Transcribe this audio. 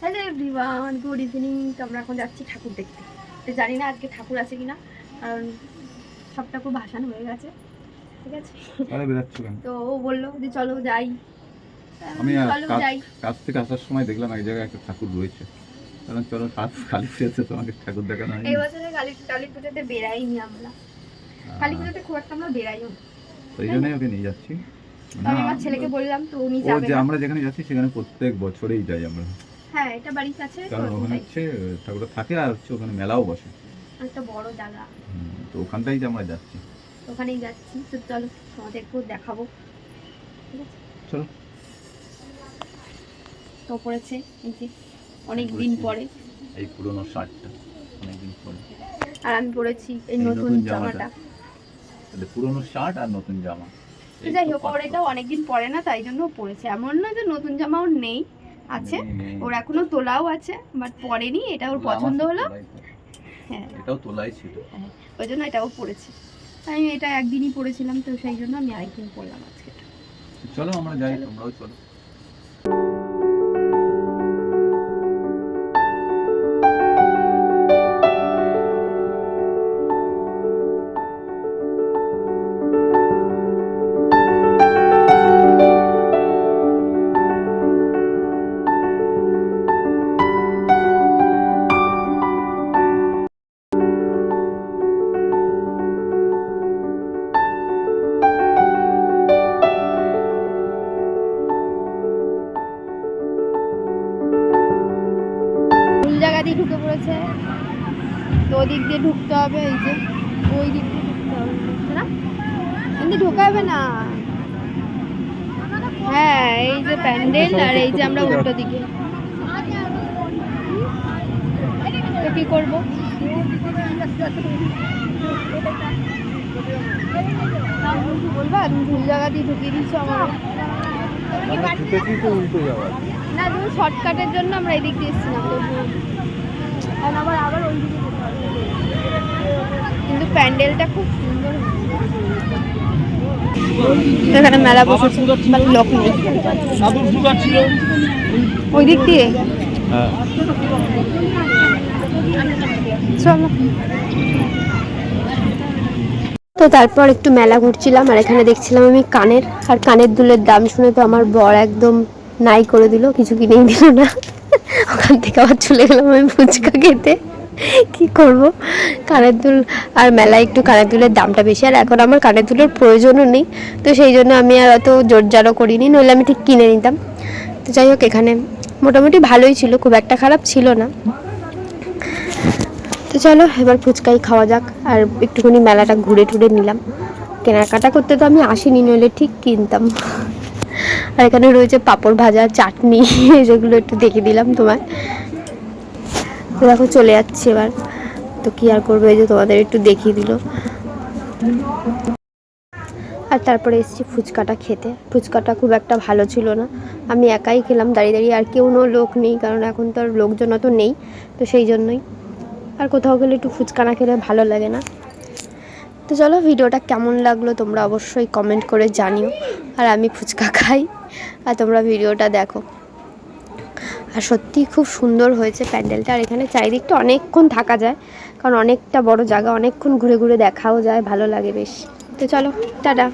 Hello everyone good evening তো আমরা এখন যাচ্ছি ঠাকুর দেখতে। তো জানি না আজকে ঠাকুর আছে কিনা কারণ সব ঠাকুর ভাসান হয়ে গেছে ঠিক আছে? তো ও বলল যে চলো যাই। আমি কাজ- থেকে আসার সময় দেখলাম এক জায়গায় একটা ঠাকুর রয়েছে। কারণ চলো কাজ কালী পুজোতে তোমাকে ঠাকুর দেখানো এই বছরে কালী কালী পুজোতে বেরাইনি আমরা। কালী পুজোতে খুব একটা আমরা বেরাইও না। তো এই জন্যই ওকে নিয়ে যাচ্ছি। আমি আমার ছেলেকে বললাম তো উনি যাবে আমরা যেখানে যাচ্ছি সেখানে প্রত্যেক বছরেই যাই আমরা। হ্যাঁ এটা বাড়ির কাছে তো কারণ ওখানে ওখানে হচ্ছে ঠাকুরটা থাকে আর হচ্ছে ওখানে মেলাও বসে। একটা বড় জায়গা। তো ওখানটাই যে আমরা যাচ্ছি। ওখানেই যাচ্ছি। তো চলো তোমাদের একটু দেখাবো। ঠিক আছে? চলো। তো পড়েছে এই যে অনেক দিন পরে। এই পুরনো শার্টটা অনেকদিন পরে। আর আমি পরেছি এই নতুন জামাটা। তাহলে পুরনো শার্ট আর নতুন জামা। যাই হোক ওর। এটাও অনেকদিন পরে না তাই জন্য পরেছে এমন না যে নতুন জামা ওর নেই। আছে। ওর এখনও তোলাও আছে বাট পরেনি এটা ওর পছন্দ হলো। হ্যাঁ। এটাও তোলাই ছিল। ওই জন্য এটাও পড়েছি আমি এটা একদিনই পড়েছিলাম তো সেই জন্য আমি আরেকদিন পড়লাম আজকে। চলো আমরা যাই। তোমরাও চলো। জায়গা দিয়ে ঢুকে পড়েছে। তো ওদিক দিয়ে ঢুকতে হবে, এই যে ওই দিক দিয়ে ঢুকতে হবে। না কিন্তু ঢোকাবে না। হ্যাঁ এই যে প্যান্ডেল আর এই যে আমরা উল্টো দিকে। তো কি করব? বলবা, তুমি ভুল জায়গা দিয়ে ঢুকিয়ে দিচ্ছ আমার না তুমি শর্টকাটের জন্য আমরা এদিক দিয়ে এসেছিলাম। তো ভুল। কারণ আবার আবার ওই দিকে কিন্তু প্যান্ডেলটা খুব সুন্দর এখানে মেলা বসেছে লোক নেই। ওই দিক দিয়ে? হ্যাঁ। চলো। তো তারপর একটু মেলা ঘুরছিলাম, আর এখানে দেখছিলাম আমি কানের, আর কানের দুলের দাম শুনে তো আমার বর একদম নাই করে দিল, কিছু কিনেই দিল না। ওখান থেকে আবার চলে গেলাম আমি ফুচকা খেতে। কি করব? কানের দুল আর মেলায় একটু কানের দুলের দামটা বেশি, আর এখন আমার কানের দুলের প্রয়োজনও নেই। তো সেই জন্য আমি আর অত জোরজারও করিনি, নইলে আমি ঠিক কিনে নিতাম। তো যাই হোক, এখানে মোটামুটি ভালোই ছিল, খুব একটা খারাপ ছিল না। চলো, এবার ফুচকাই খাওয়া যাক। আর একটুখানি মেলাটা ঘুরে টুরে নিলাম। কেনাকাটা করতে তো আমি আসিনি, নইলে ঠিক কিনতাম। আর এখানে রয়েছে পাঁপড় ভাজা, চাটনি যেগুলো একটু দেখে দিলাম তোমার তো দেখো, চলে যাচ্ছে এবার। তো কি আর করবে যে তোমাদের একটু দেখিয়ে দিল। আর তারপরে এসেছি ফুচকাটা খেতে। ফুচকাটা খুব একটা ভালো ছিল না। আমি একাই খেলাম, দাঁড়িয়ে দাঁড়িয়ে আর কেউ লোক নেই, কারণ এখন তো আর লোকজন অত নেই। তো সেই জন্যই। আর কোথাও গেলে একটু ফুচকা না খেলে ভালো লাগে না। তো চলো ভিডিওটা কেমন লাগল তোমরা অবশ্যই কমেন্ট করে জানিও। আর আমি ফুচকা খাই, আর তোমরা ভিডিওটা দেখো। আর সত্যি খুব সুন্দর হয়েছে প্যান্ডেলটা। আর এখানে চারিদিকটা অনেকক্ষণ থাকা যায়, কারণ অনেকটা বড় জায়গা, অনেকক্ষণ ঘুরে ঘুরে দেখাও যায়, ভালো লাগে বেশ। তো চলো, টাটা।